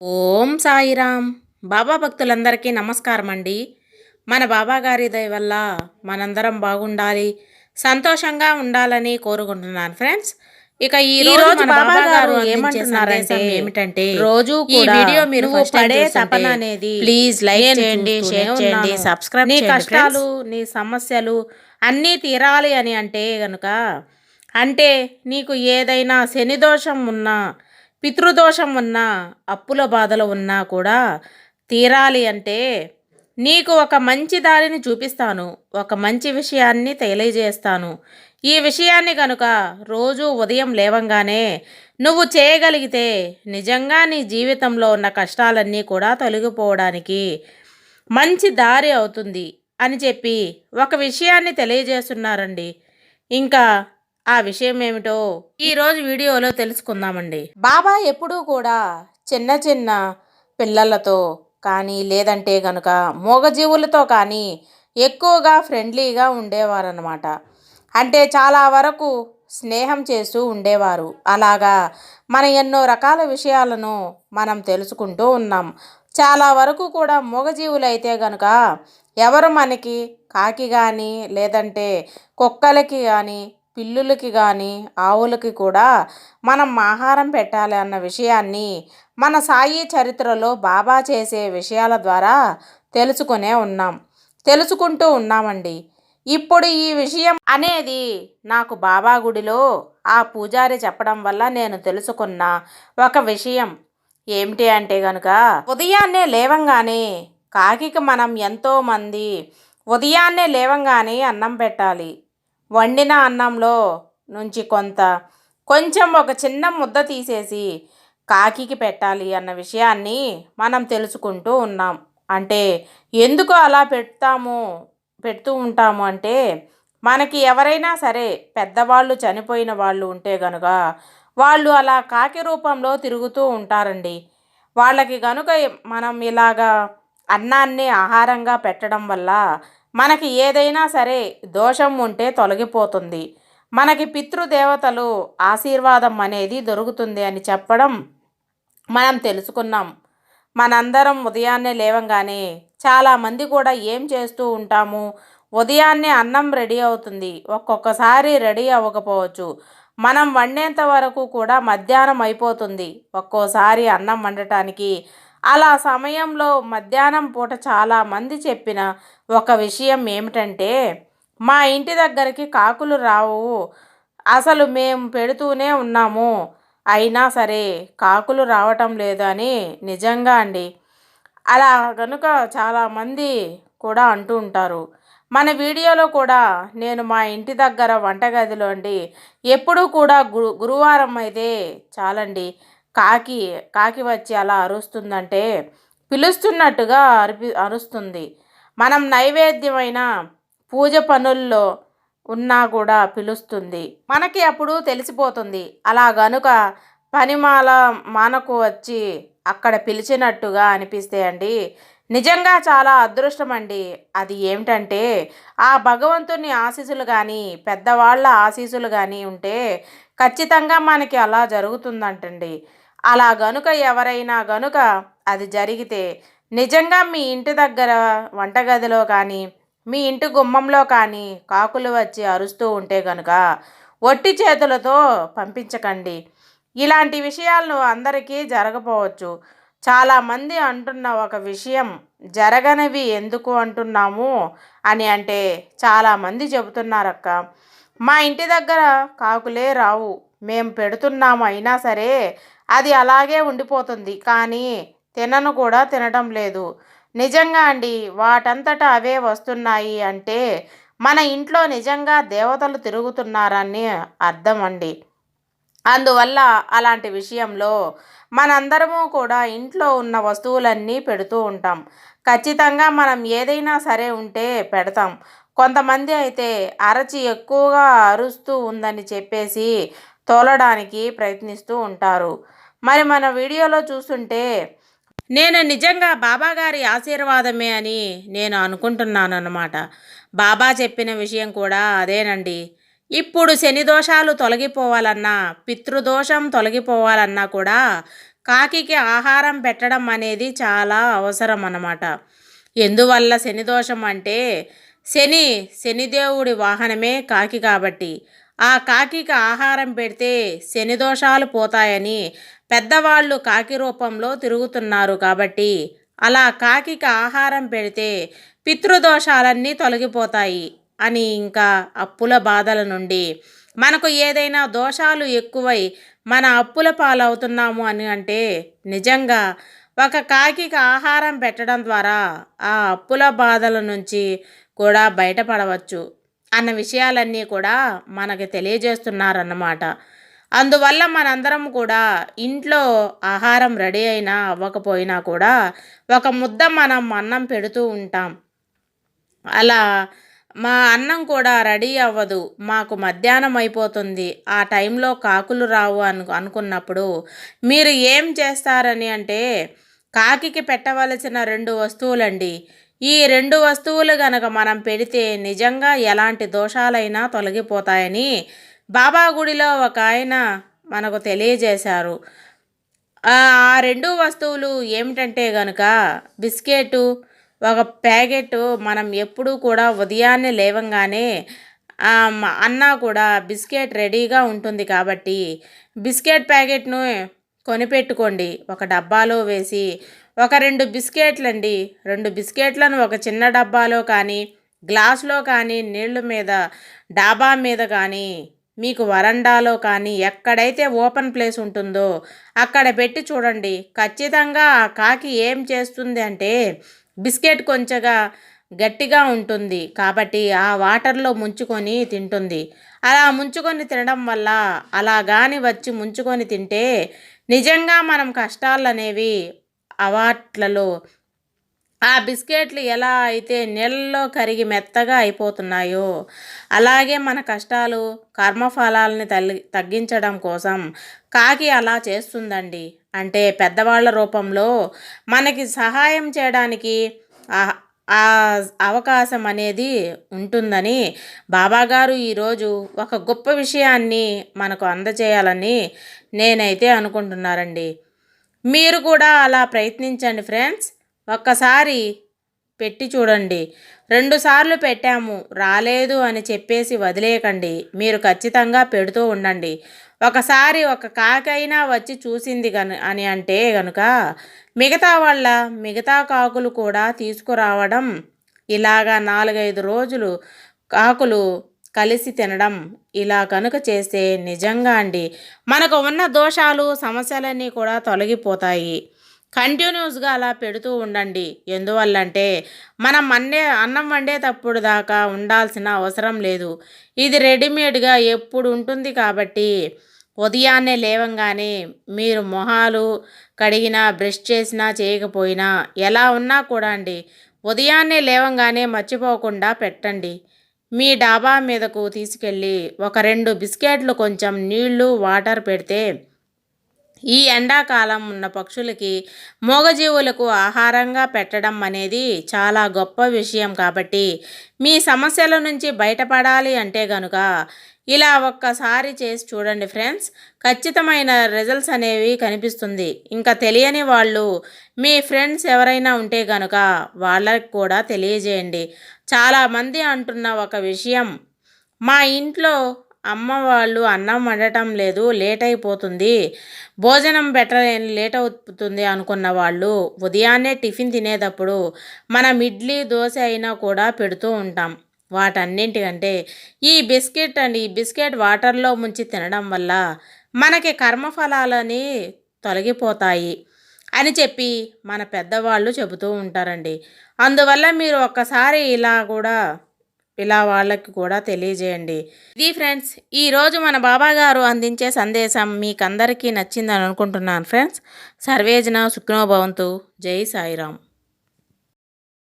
ఓం సాయిరామ్. బాబా భక్తులందరికీ నమస్కారం అండి మన బాబా గారి దయ వల్ల మనందరం బాగుండాలి సంతోషంగా ఉండాలని కోరుకుంటున్నాను ఫ్రెండ్స్. ఇక ఈ రోజు మన బాబా గారు ఏమంటున్నారంటే ఏమిటంటే రోజు ఈ వీడియో మీరు పడే తపన అనేది ప్లీజ్ లైక్ చేయండి షేర్ చేయండి సబ్స్క్రైబ్ నీ కష్టాలు నీ సమస్యలు అన్నీ తీరాలి అని అంటే గనుక అంటే నీకు ఏదైనా శని దోషం ఉన్నా పితృదోషం ఉన్నా అప్పుల బాధలు ఉన్నా కూడా తీరాలి అంటే నీకు ఒక మంచి దారిని చూపిస్తాను. ఒక మంచి విషయాన్ని తెలియజేస్తాను. ఈ విషయాన్ని కనుక రోజు ఉదయం లేవంగానే నువ్వు చేయగలిగితే నిజంగా నీ జీవితంలో ఉన్న కష్టాలన్నీ కూడా తొలగిపోవడానికి మంచి దారి అవుతుంది అని చెప్పి ఒక విషయాన్ని తెలియజేస్తున్నారండి. ఇంకా ఆ విషయం ఏమిటో ఈరోజు వీడియోలో తెలుసుకుందామండి. బాబా ఎప్పుడూ కూడా చిన్న చిన్న పిల్లలతో కానీ లేదంటే గనుక మూగజీవులతో కానీ ఎక్కువగా ఫ్రెండ్లీగా ఉండేవారనమాట అంటే చాలా వరకు స్నేహం చేస్తూ ఉండేవారు. అలాగా మన ఎన్నో రకాల విషయాలను మనం తెలుసుకుంటూ ఉన్నాం. చాలా వరకు కూడా మూగజీవులైతే గనుక ఎవరు మనకి కాకి కానీ లేదంటే కుక్కలకి కానీ పిల్లులకి కానీ ఆవులకి కూడా మనం ఆహారం పెట్టాలి అన్న విషయాన్ని మన సాయి చరిత్రలో బాబా చేసే విషయాల ద్వారా తెలుసుకునే ఉన్నాం. తెలుసుకుంటూ ఉన్నామండి. ఇప్పుడు ఈ విషయం అనేది నాకు బాబా గుడిలో ఆ పూజారి చెప్పడం వల్ల నేను తెలుసుకున్న ఒక విషయం. ఏమిటి అంటే గనుక ఉదయాన్నే లేవంగానే కాకికి మనం ఎంతోమంది ఉదయాన్నే లేవంగానే అన్నం పెట్టాలి. వండిన అన్నంలో నుంచి కొంత కొంచెం ఒక చిన్న ముద్ద తీసేసి కాకికి పెట్టాలి అన్న విషయాన్ని మనం తెలుసుకుంటూ ఉన్నాం. అంటే ఎందుకు అలా పెడతాము పెడుతూ ఉంటాము అంటే మనకి ఎవరైనా సరే పెద్దవాళ్ళు చనిపోయిన వాళ్ళు ఉంటే గనుక వాళ్ళు అలా కాకి రూపంలో తిరుగుతూ ఉంటారండి. వాళ్ళకి గనుక మనం ఇలాగా అన్నాన్ని ఆహారంగా పెట్టడం వల్ల మనకి ఏదైనా సరే దోషం ఉంటే తొలగిపోతుంది. మనకి పితృదేవతలు ఆశీర్వాదం అనేది దొరుకుతుంది అని చెప్పడం మనం తెలుసుకున్నాం. మనందరం ఉదయాన్నే లేవంగానే చాలామంది కూడా ఏం చేస్తూ ఉంటాము? ఉదయాన్నే అన్నం రెడీ అవుతుంది. ఒక్కొక్కసారి రెడీ అవ్వకపోవచ్చు. మనం వండేంత వరకు కూడా మధ్యాహ్నం అయిపోతుంది. ఒక్కోసారి అన్నం వండటానికి. అలా సమయంలో మధ్యాహ్నం పూట చాలామంది చెప్పిన ఒక విషయం ఏమిటంటే మా ఇంటి దగ్గరికి కాకులు రావు. అసలు మేము పెడుతూనే ఉన్నాము. అయినా సరే కాకులు రావటం లేదు అని నిజంగా అండి. అలా కనుక చాలామంది కూడా అంటూ ఉంటారు. మన వీడియోలో కూడా నేను మా ఇంటి దగ్గర వంటగదిలో అండి ఎప్పుడూ కూడా గు గురువారం అయితే చాలండి కాకి కాకి వచ్చి అలా అరుస్తుందంటే పిలుస్తున్నట్టుగా అరిపి అరుస్తుంది. మనం నైవేద్యమైన పూజ పనుల్లో ఉన్నా కూడా పిలుస్తుంది. మనకి అప్పుడు తెలిసిపోతుంది. అలా గనుక పనిమాల మానకు వచ్చి అక్కడ పిలిచినట్టుగా అనిపిస్తే అండి నిజంగా చాలా అదృష్టం అండి అది ఏమిటంటే ఆ భగవంతుని ఆశీస్సులు కానీ పెద్దవాళ్ళ ఆశీస్సులు కానీ ఉంటే ఖచ్చితంగా మనకి అలా జరుగుతుందంటండి. అలా గనుక ఎవరైనా గనుక అది జరిగితే నిజంగా మీ ఇంటి దగ్గర వంటగదిలో కానీ మీ ఇంటి గుమ్మంలో కానీ కాకులు వచ్చి అరుస్తూ ఉంటే కనుక ఒట్టి చేతులతో పంపించకండి. ఇలాంటి విషయాలను అందరికీ జరగపోవచ్చు. చాలామంది అంటున్న ఒక విషయం జరగనివి ఎందుకు అంటున్నాము? అని అంటే చాలామంది చెబుతున్నారక్క. మా ఇంటి దగ్గర కాకులే రావు. మేము పెడుతున్నాము అయినా సరే అది అలాగే ఉండిపోతుంది. కానీ తినను కూడా తినడం లేదు. నిజంగా అండి వాటంతటా అవే వస్తున్నాయి అంటే మన ఇంట్లో నిజంగా దేవతలు తిరుగుతున్నారని అర్థం అండి. అందువల్ల అలాంటి విషయంలో మనందరము కూడా ఇంట్లో ఉన్న వస్తువులన్నీ పెడుతూ ఉంటాం. ఖచ్చితంగా మనం ఏదైనా సరే ఉంటే పెడతాం. కొంతమంది అయితే అరచి ఎక్కువగా అరుస్తూ ఉందని చెప్పేసి తోలడానికి ప్రయత్నిస్తూ ఉంటారు. మరి మన వీడియోలో చూస్తుంటే నేను నిజంగా బాబా గారి ఆశీర్వాదమే అని నేను అనుకుంటున్నాను అన్నమాట బాబా చెప్పిన విషయం కూడా అదేనండి. ఇప్పుడు శని దోషాలు తొలగిపోవాలన్నా పితృదోషం తొలగిపోవాలన్నా కూడా కాకికి ఆహారం పెట్టడం అనేది చాలా అవసరం అన్నమాట ఎందువల్ల శని దోషం అంటే శని శనిదేవుడి వాహనమే కాకి కాబట్టి. ఆ కాకికి ఆహారం పెడితే శని దోషాలు పోతాయని పెద్దవాళ్ళు కాకి రూపంలో తిరుగుతున్నారు కాబట్టి అలా కాకికి ఆహారం పెడితే పితృదోషాలన్నీ తొలగిపోతాయి అని ఇంకా అప్పుల బాధల నుండి మనకు ఏదైనా దోషాలు ఎక్కువై మన అప్పుల పాలవుతున్నాము అని అంటే నిజంగా ఒక కాకికి ఆహారం పెట్టడం ద్వారా ఆ అప్పుల బాధల నుంచి కూడా బయటపడవచ్చు అన్న విషయాలన్నీ కూడా మనకి తెలియజేస్తున్నారన్నమాట. అందువల్ల మనందరం కూడా ఇంట్లో ఆహారం రెడీ అయినా అవ్వకపోయినా కూడా ఒక ముద్ద మనం అన్నం పెడుతూ ఉంటాం. అలా మా అన్నం కూడా రెడీ అవ్వదు. మాకు మధ్యాహ్నం అయిపోతుంది. ఆ టైంలో కాకులు రావు అను అనుకున్నప్పుడు మీరు ఏం చేస్తారని అంటే కాకికి పెట్టవలసిన రెండు వస్తువులండి. ఈ రెండు వస్తువులు గనక మనం పెడితే నిజంగా ఎలాంటి దోషాలైనా తొలగిపోతాయని బాబా గుడిలో ఒక ఆయన మనకు తెలియజేశారు. ఆ రెండు వస్తువులు ఏమిటంటే గనుక బిస్కెటు ఒక ప్యాకెట్ మనం ఎప్పుడూ కూడా ఉదయాన్నే లేవంగానే అన్న కూడా బిస్కెట్ రెడీగా ఉంటుంది కాబట్టి బిస్కెట్ ప్యాకెట్ను కొనిపెట్టుకోండి. ఒక డబ్బాలో వేసి ఒక రెండు బిస్కెట్లు అండి రెండు బిస్కెట్లను ఒక చిన్న డబ్బాలో కానీ గ్లాస్లో కానీ నీళ్ళ మీద డాబా మీద కానీ మీకు వరండాలో కానీ ఎక్కడైతే ఓపెన్ ప్లేస్ ఉంటుందో అక్కడ పెట్టి చూడండి. ఖచ్చితంగా ఆ కాకి ఏం చేస్తుంది అంటే బిస్కెట్ కొంచెంగా గట్టిగా ఉంటుంది. కాబట్టి ఆ వాటర్లో ముంచుకొని తింటుంది. అలా ముంచుకొని తినడం వల్ల అలా కానీ వచ్చి ముంచుకొని తింటే నిజంగా మనం కష్టాలు అనేవి అవాట్లలో ఆ బిస్కెట్లు ఎలా అయితే నీళ్ళలో కరిగి మెత్తగా అయిపోతున్నాయో అలాగే మన కష్టాలు కర్మఫలాలని తల్లి తగ్గించడం కోసం కాకి అలా చేస్తుందండి. అంటే పెద్దవాళ్ళ రూపంలో మనకి సహాయం చేయడానికి ఆ అవకాశం అనేది ఉంటుందని బాబాగారు ఈరోజు ఒక గొప్ప విషయాన్ని మనకు అందజేయాలని నేనైతే అనుకుంటున్నారండి మీరు కూడా అలా ప్రయత్నించండి ఫ్రెండ్స్. ఒక్కసారి పెట్టి చూడండి. రెండుసార్లు పెట్టాము. రాలేదు అని చెప్పేసి వదిలేయకండి. మీరు ఖచ్చితంగా పెడుతూ ఉండండి. ఒకసారి ఒక కాకైనా వచ్చి చూసింది గను అని అంటే గనుక మిగతా వాళ్ళ మిగతా కాకులు కూడా తీసుకురావడం ఇలాగా నాలుగైదు రోజులు కాకులు కలిసి తినడం ఇలా కనుక చేస్తే నిజంగా అండి. మనకు ఉన్న దోషాలు సమస్యలన్నీ కూడా తొలగిపోతాయి. కంటిన్యూస్గా అలా పెడుతూ ఉండండి. ఎందువల్లంటే మనం అన్నే అన్నం వండేటప్పుడు దాకా ఉండాల్సిన అవసరం లేదు. ఇది రెడీమేడ్గా ఎప్పుడు ఉంటుంది కాబట్టి ఉదయాన్నే లేవంగానే మీరు మొహాలు కడిగినా బ్రష్ చేసినా చేయకపోయినా ఎలా ఉన్నా కూడా అండి ఉదయాన్నే లేవంగానే మర్చిపోకుండా పెట్టండి. మీ డాబా మీదకు తీసుకెళ్ళి ఒక రెండు బిస్కెట్లు కొంచెం నీళ్ళు వాటర్ పెడితే ఈ ఎండాకాలం ఉన్న పక్షులకి మూగజీవులకు ఆహారంగా పెట్టడం అనేది చాలా గొప్ప విషయం కాబట్టి మీ సమస్యల నుంచి బయటపడాలి అంటే గనుక ఇలా ఒక్కసారి చేసి చూడండి ఫ్రెండ్స్. ఖచ్చితమైన రిజల్ట్స్ అనేవి కనిపిస్తుంది. ఇంకా తెలియని వాళ్ళు మీ ఫ్రెండ్స్ ఎవరైనా ఉంటే గనుక వాళ్ళకి కూడా తెలియజేయండి. చాలామంది అంటున్న ఒక విషయం మా ఇంట్లో అమ్మ వాళ్ళు అన్నం వండటం లేదు లేట్ అయిపోతుంది భోజనం పెట్టలేని లేట్ అవుతుంది అనుకున్న వాళ్ళు ఉదయాన్నే టిఫిన్ తినేటప్పుడు మనం ఇడ్లీ దోశ అయినా కూడా పెడుతూ ఉంటాం. వాటన్నింటికంటే ఈ బిస్కెట్ అండి ఈ బిస్కెట్ వాటర్లో ముంచి తినడం వల్ల మనకి కర్మఫలాలని తొలగిపోతాయి అని చెప్పి మన పెద్దవాళ్ళు చెబుతూ ఉంటారండి. అందువల్ల మీరు ఒక్కసారి ఇలా కూడా ఇలా వాళ్ళకి కూడా తెలియజేయండి. ఇది ఫ్రెండ్స్ ఈరోజు మన బాబా గారు అందించే సందేశం మీకు అందరికీ నచ్చిందని అనుకుంటున్నాను ఫ్రెండ్స్. సర్వేజన సుఖ్నోభవంతు జై సాయిరామ్.